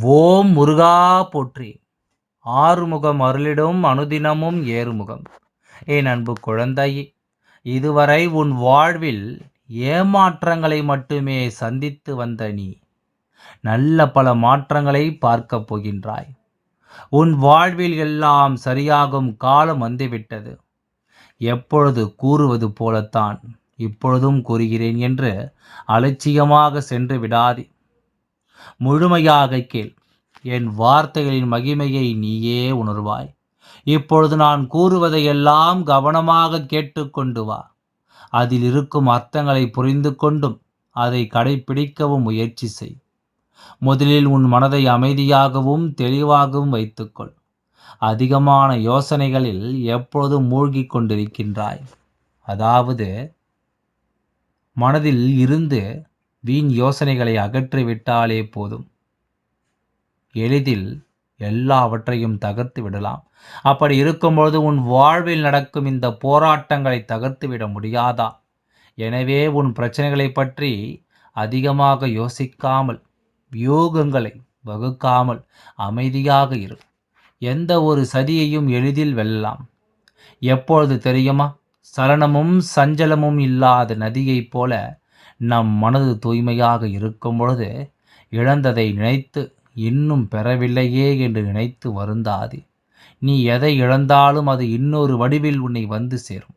ஓம் முருகா போற்றி. ஆறுமுகம் அருளிடும் அனுதினமும் ஏறுமுகம். என் அன்பு குழந்தையே இதுவரை உன் வாழ்வில் ஏமாற்றங்களை மட்டுமே சந்தித்து வந்த நீ நல்ல பல மாற்றங்களை பார்க்கப் போகின்றாய். உன் வாழ்வில் எல்லாம் சரியாகும் காலம் வந்துவிட்டது. எப்பொழுது கூறுவது போலத்தான் இப்பொழுதும் கூறுகிறேன் என்று அலட்சியமாக சென்று விடாதே. முழுமையாக கேள். என் வார்த்தைகளின் மகிமையை நீயே உணர்வாய். இப்பொழுது நான் கூறுவதையெல்லாம் கவனமாக கேட்டுக்கொண்டு வா. அதில் இருக்கும் அர்த்தங்களை புரிந்து கொண்டும் அதை கடைபிடிக்கவும் முயற்சி செய். முதலில் உன் மனதை அமைதியாகவும் தெளிவாகவும் வைத்துக்கொள். அதிகமான யோசனைகளில் எப்பொழுதும் மூழ்கி கொண்டிருக்கின்றாய். அதாவது மனதில் இருந்து வீண் யோசனைகளை அகற்றிவிட்டாலே போதும். எளிதில் எல்லாவற்றையும் தகர்த்து விடலாம். அப்படி இருக்கும்பொழுது உன் வாழ்வில் நடக்கும் இந்த போராட்டங்களை தகர்த்து விட முடியாதா? எனவே உன் பிரச்சனைகளை பற்றி அதிகமாக யோசிக்காமல் வியூகங்களை வகுக்காமல் அமைதியாக இரு. எந்த ஒரு சதியையும் எளிதில் வெல்லலாம். எப்பொழுது தெரியுமா? சலனமும் சஞ்சலமும் இல்லாத நதியைப் போல நம் மனது தூய்மையாக இருக்கும் பொழுது இழந்ததை நினைத்து இன்னும் பெறவில்லையே என்று நினைத்து வருந்தாது. நீ எதை இழந்தாலும் அது இன்னொரு வடிவில் உன்னை வந்து சேரும்.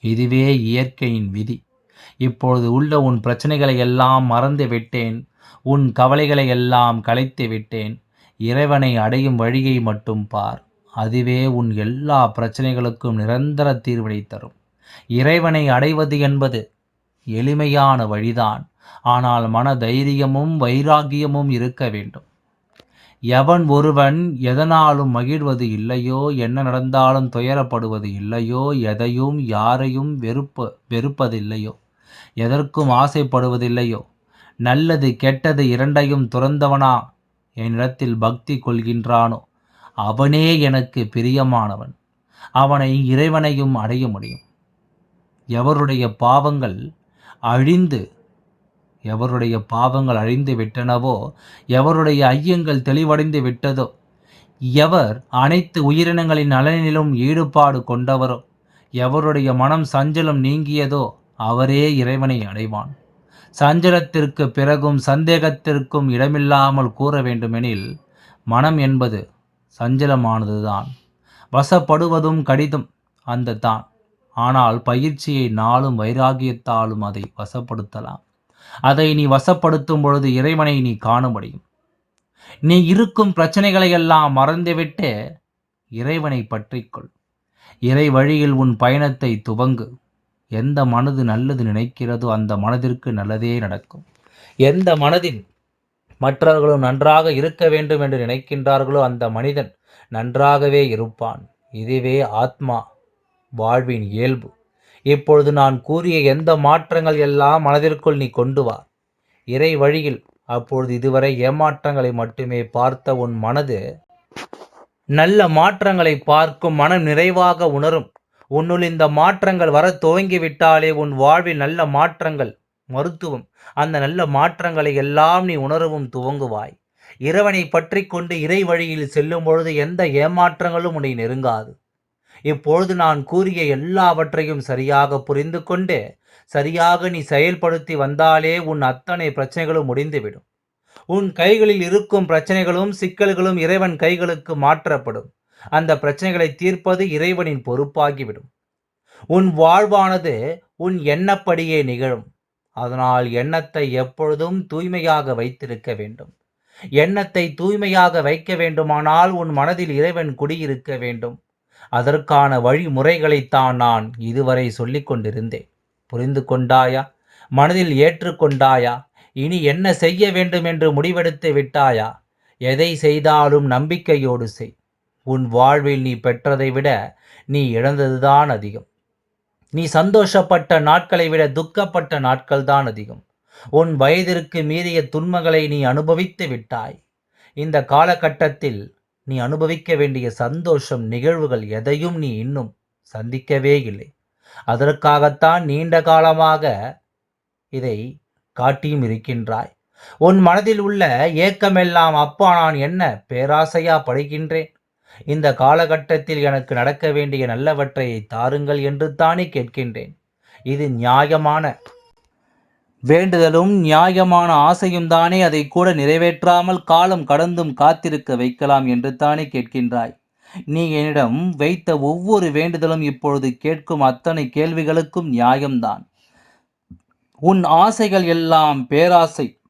இதுவே இயற்கையின் விதி. இப்பொழுது உள்ள உன் பிரச்சனைகளை எல்லாம் மறந்து விட்டேன். உன் கவலைகளை எல்லாம் கலைத்து விட்டேன். இறைவனை அடையும் வழியை மட்டும் பார். அதுவே உன் எல்லா பிரச்சனைகளுக்கும் நிரந்தர தீர்வினை தரும். இறைவனை அடைவது என்பது எளிமையான வழிதான். ஆனால் மன தைரியமும் வைராகியமும் இருக்க வேண்டும். எவன் ஒருவன் எதனாலும் மகிழ்வது இல்லையோ என்ன நடந்தாலும் துயரப்படுவது இல்லையோ எதையும் யாரையும் வெறுப்ப வெறுப்பதில்லையோ எதற்கும் ஆசைப்படுவதில்லையோ நல்லது கெட்டது இரண்டையும் துறந்தவனா? என்னிடத்தில் பக்தி கொள்கின்றானோ? அவனே எனக்கு பிரியமானவன். அவனை இறைவனையும் அடைய முடியும். எவருடைய பாவங்கள் அழிந்து எவருடைய பாவங்கள் அழிந்து விட்டனவோ எவருடைய ஐயங்கள் தெளிவடைந்து விட்டதோ எவர் அனைத்து உயிரினங்களின் நலனிலும் ஈடுபாடு கொண்டவரோ எவருடைய மனம் சஞ்சலம் நீங்கியதோ அவரே இறைவனை அடைவான். சஞ்சலத்திற்கு பிறகும் சந்தேகத்திற்கும் இடமில்லாமல் கூற வேண்டுமெனில் மனம் என்பது சஞ்சலமானதுதான். வசப்படுவதும் கடிதம் அந்த தான் ஆனால் பயிற்சியை நாளும் வைராகியத்தாலும் அதை வசப்படுத்தலாம். அதை நீ வசப்படுத்தும் பொழுது இறைவனை நீ காண முடியும். நீ இருக்கும் பிரச்சனைகளை எல்லாம் மறந்துவிட்டு இறைவனை பற்றிக்கொள். இறை வழியில் உன் பயணத்தை துவங்கு. எந்த மனது நல்லது நினைக்கிறதோ அந்த மனதிற்கு நல்லதே நடக்கும். எந்த மனதின் மற்றவர்களும் நன்றாக இருக்க வேண்டும் என்று நினைக்கின்றார்களோ அந்த மனிதன் நன்றாகவே இருப்பான். இதுவே ஆத்மா. வாழ்வின் இயல்பு. இப்பொழுது நான் கூறிய எந்த மாற்றங்கள் எல்லாம் மனதிற்குள் நீ கொண்டு வா. இறை வழியில் அப்பொழுது இதுவரை ஏமாற்றங்களை மட்டுமே பார்த்த உன் மனது நல்ல மாற்றங்களை பார்க்கும் மனம் நிறைவாக உணரும். உன்னுள் இந்த மாற்றங்கள் வர துவங்கிவிட்டாலே உன் வாழ்வில் நல்ல மாற்றங்கள் மருத்துவம் அந்த நல்ல மாற்றங்களை எல்லாம் நீ உணரவும் துவங்குவாய். இறைவனை பற்றி கொண்டு இறை வழியில் செல்லும் பொழுது எந்த ஏமாற்றங்களும் உன்னை நெருங்காது. இப்பொழுது நான் கூறிய எல்லாவற்றையும் சரியாக புரிந்து கொண்டு சரியாக நீ செயல்படுத்தி வந்தாலே உன் அத்தனை பிரச்சனைகளும் முடிந்துவிடும். உன் கைகளில் இருக்கும் பிரச்சனைகளும் சிக்கல்களும் இறைவன் கைகளுக்கு மாற்றப்படும். அந்த பிரச்சனைகளை தீர்ப்பது இறைவனின் பொறுப்பாகிவிடும். உன் வாழ்வானது உன் எண்ணப்படியே நிகழும். அதனால் எண்ணத்தை எப்பொழுதும் தூய்மையாக வைத்திருக்க வேண்டும். எண்ணத்தை தூய்மையாக வைக்க வேண்டுமானால் உன் மனதில் இறைவன் குடியிருக்க வேண்டும். அதற்கான வழிமுறைகளைத்தான் நான் இதுவரை சொல்லிக் கொண்டிருந்தேன் புரிந்து கொண்டாயா? மனதில் ஏற்றுக்கொண்டாயா இனி என்ன செய்ய வேண்டும் என்று முடிவெடுத்து விட்டாயா? எதை செய்தாலும் நம்பிக்கையோடு செய். உன் வாழ்வில் நீ பெற்றதை விட நீ இழந்ததுதான் அதிகம். நீ சந்தோஷப்பட்ட நாட்களை விட துக்கப்பட்ட நாட்கள் தான் அதிகம். உன் வயதிற்கு மீறிய துன்பங்களை நீ அனுபவித்து விட்டாய். இந்த காலகட்டத்தில் நீ அனுபவிக்க வேண்டிய சந்தோஷம் நிகழ்வுகள் எதையும் நீ இன்னும் சந்திக்கவே இல்லை. அதற்காகத்தான் நீண்ட காலமாக இதை காட்டியும் இருக்கின்றாய். உன் மனதில் உள்ள ஏக்கமெல்லாம் அப்பா நான் என்ன பேராசையா படைக்கின்றேன் இந்த காலகட்டத்தில் எனக்கு நடக்க வேண்டிய நல்லவற்றை தாருங்கள் என்று தானே கேட்கின்றேன். இது நியாயமான வேண்டுதலும் நியாயமான ஆசையும் தானே அதை கூட நிறைவேற்றாமல் காலம் கடந்தும் காத்திருக்க வைக்கலாம் என்று தானே கேட்கின்றாய். நீ என்னிடம் வைத்த ஒவ்வொரு வேண்டுதலும் இப்பொழுது கேட்கும் அத்தனை கேள்விகளுக்கும் நியாயம்தான். உன் ஆசைகள் எல்லாம் பேராசை.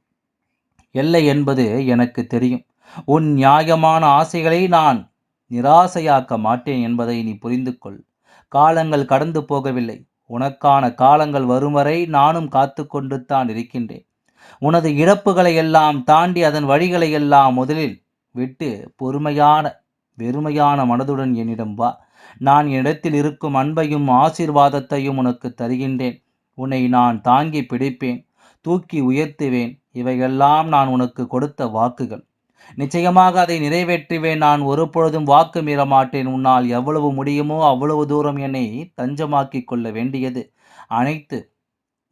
இல்லை என்பது எனக்கு தெரியும். உன் நியாயமான ஆசைகளை நான் நிராசையாக்க மாட்டேன் என்பதை நீ புரிந்து கொள் காலங்கள் கடந்து போகவில்லை. உனக்கான காலங்கள் வரும் வரை நானும் காத்து கொண்டு தான் இருக்கின்றேன். உனது இழப்புகளை எல்லாம் தாண்டி அதன் வழிகளை எல்லாம் முதலில் விட்டு பொறுமையான வெறுமையான மனதுடன் என்னிடம் வா. நான் என்னிடத்தில் இருக்கும் அன்பையும் ஆசீர்வாதத்தையும் உனக்கு தருகின்றேன். உன்னை நான் தாங்கி பிடிப்பேன் தூக்கி உயர்த்துவேன். இவையெல்லாம் நான் உனக்கு கொடுத்த வாக்குகள். நிச்சயமாக அதை நிறைவேற்றுவேன். நான் ஒரு பொழுதும் வாக்கு மீறமாட்டேன் உன்னால் எவ்வளவு முடியுமோ அவ்வளவு தூரம் என்னை தஞ்சமாக்கிக் கொள்ள வேண்டியது. அனைத்து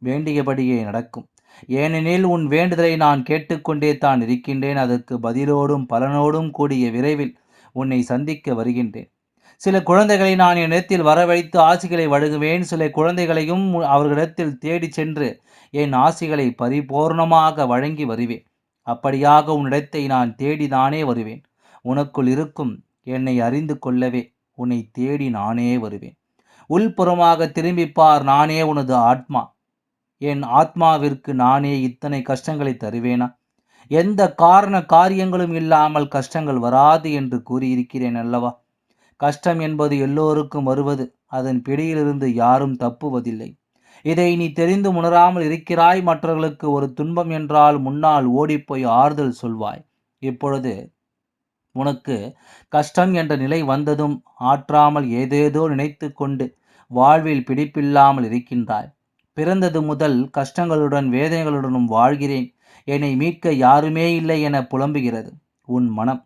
வேண்டியபடியே நடக்கும். ஏனெனில் உன் வேண்டுதலை நான் கேட்டுக்கொண்டே தான் இருக்கின்றேன். அதற்கு பதிலோடும் பலனோடும் கூடிய விரைவில் உன்னை சந்திக்க வருகின்றேன். சில குழந்தைகளை நான் என்னிடத்தில் வரவழைத்து ஆசிகளை வழங்குவேன். சில குழந்தைகளையும் அவர்களிடத்தில் தேடி சென்று என் ஆசிகளை பரிபூர்ணமாக வழங்கி வருவேன். அப்படியாக உன்னிடத்தை நான் தேடிதானே வருவேன். உனக்குள் இருக்கும் என்னை அறிந்து கொள்ளவே உன்னை தேடி நானே வருவேன். உள்புறமாக திரும்பிப்பார் நானே உனது ஆத்மா. என் ஆத்மாவிற்கு நானே இத்தனை கஷ்டங்களை தருவேனா? எந்த காரண காரியங்களும் இல்லாமல் கஷ்டங்கள் வராது என்று கூறியிருக்கிறேன் அல்லவா? கஷ்டம் என்பது எல்லோருக்கும் வருவது அதன் பிடியிலிருந்து யாரும் தப்புவதில்லை. இதை நீ தெரிந்து உணராமல் இருக்கிறாய். மற்றவர்களுக்கு ஒரு துன்பம் என்றால் முன்னால் ஓடிப்போய் ஆறுதல் சொல்வாய். இப்பொழுது உனக்கு கஷ்டம் என்ற நிலை வந்ததும் ஆற்றாமல் ஏதேதோ நினைத்து கொண்டு வாழ்வில் பிடிப்பில்லாமல் இருக்கின்றாய். பிறந்தது முதல் கஷ்டங்களுடன் வேதனைகளுடனும் வாழ்கிறேன். என்னை மீட்க யாருமே இல்லை என புலம்புகிறது உன் மனம்.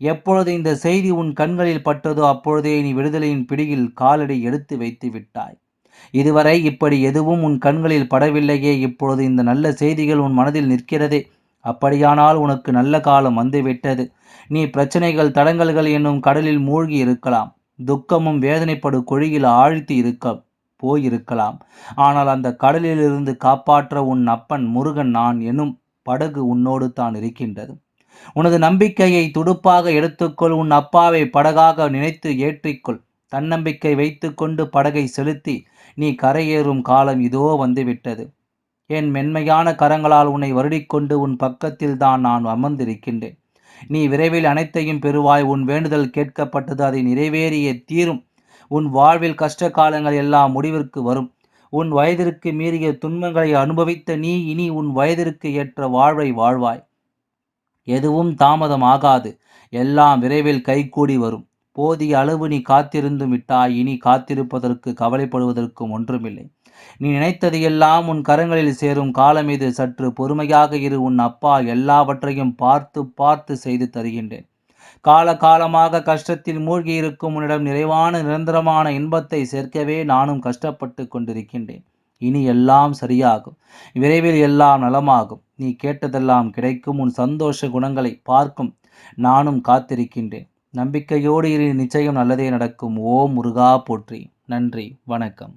எப்பொழுது இந்த செய்தி உன் கண்களில் பட்டதோ அப்பொழுதே நீ விடுதலையின் பிடியில் காலடி எடுத்து வைத்து விட்டாய். இதுவரை இப்படி எதுவும் உன் கண்களில் படவில்லையே. இப்பொழுது இந்த நல்ல செய்திகள் உன் மனதில் நிற்கிறதே. அப்படியானால் உனக்கு நல்ல காலம் வந்துவிட்டது. நீ பிரச்சனைகள் தடங்கல்கள் என்னும் கடலில் மூழ்கி இருக்கலாம். துக்கமும் வேதனைப்படு குழியில் ஆழ்த்தி இருக்க போயிருக்கலாம். ஆனால் அந்த கடலிலிருந்து காப்பாற்ற உன் அப்பன் முருகன் நான் எனும் படகு உன்னோடு தான் இருக்கின்றது. உனது நம்பிக்கையை துடுப்பாக எடுத்துக்கொள். உன் அப்பாவை படகாக நினைத்து ஏற்றிக்கொள். தன்னம்பிக்கை வைத்துக்கொண்டு படகை செலுத்தி நீ கரையேறும் காலம் இதோ வந்துவிட்டது. என் மென்மையான கரங்களால் உன்னை வருடிக்கொண்டு உன் பக்கத்தில் தான் நான் அமர்ந்திருக்கின்றேன். நீ விரைவில் அனைத்தையும் பெறுவாய். உன் வேண்டுதல் கேட்கப்பட்டது. அதை நிறைவேறிய தீரும். உன் வாழ்வில் கஷ்ட காலங்கள் எல்லாம் முடிவிற்கு வரும். உன் வயதிற்கு மீறிய துன்பங்களை அனுபவித்த நீ இனி உன் வயதிற்கு ஏற்ற வாழ்வை வாழ்வாய். எதுவும் தாமதமாகாது. எல்லாம் விரைவில் கைகூடி வரும். போதிய அளவு நீ காத்திருந்து விட்டாய் இனி காத்திருப்பதற்கு கவலைப்படுவதற்கும் ஒன்றுமில்லை. நீ நினைத்தது எல்லாம் உன் கரங்களில் சேரும் காலம் இது. சற்று பொறுமையாக இரு உன் அப்பா எல்லாவற்றையும் பார்த்து பார்த்து செய்து தருகின்றேன். கால காலமாக கஷ்டத்தில் மூழ்கி இருக்கும் உன்னிடம் நிறைவான நிரந்தரமான இன்பத்தை சேர்க்கவே நானும் கஷ்டப்பட்டு கொண்டிருக்கின்றேன். இனி எல்லாம் சரியாகும். விரைவில் எல்லாம் நலமாகும். நீ கேட்டதெல்லாம் கிடைக்கும். உன் சந்தோஷ குணங்களை பார்க்கும். நானும் காத்திருக்கின்றேன். நம்பிக்கையோடு இரு நிச்சயம் நல்லதே நடக்கும். ஓம் முருகா போற்றி. நன்றி வணக்கம்.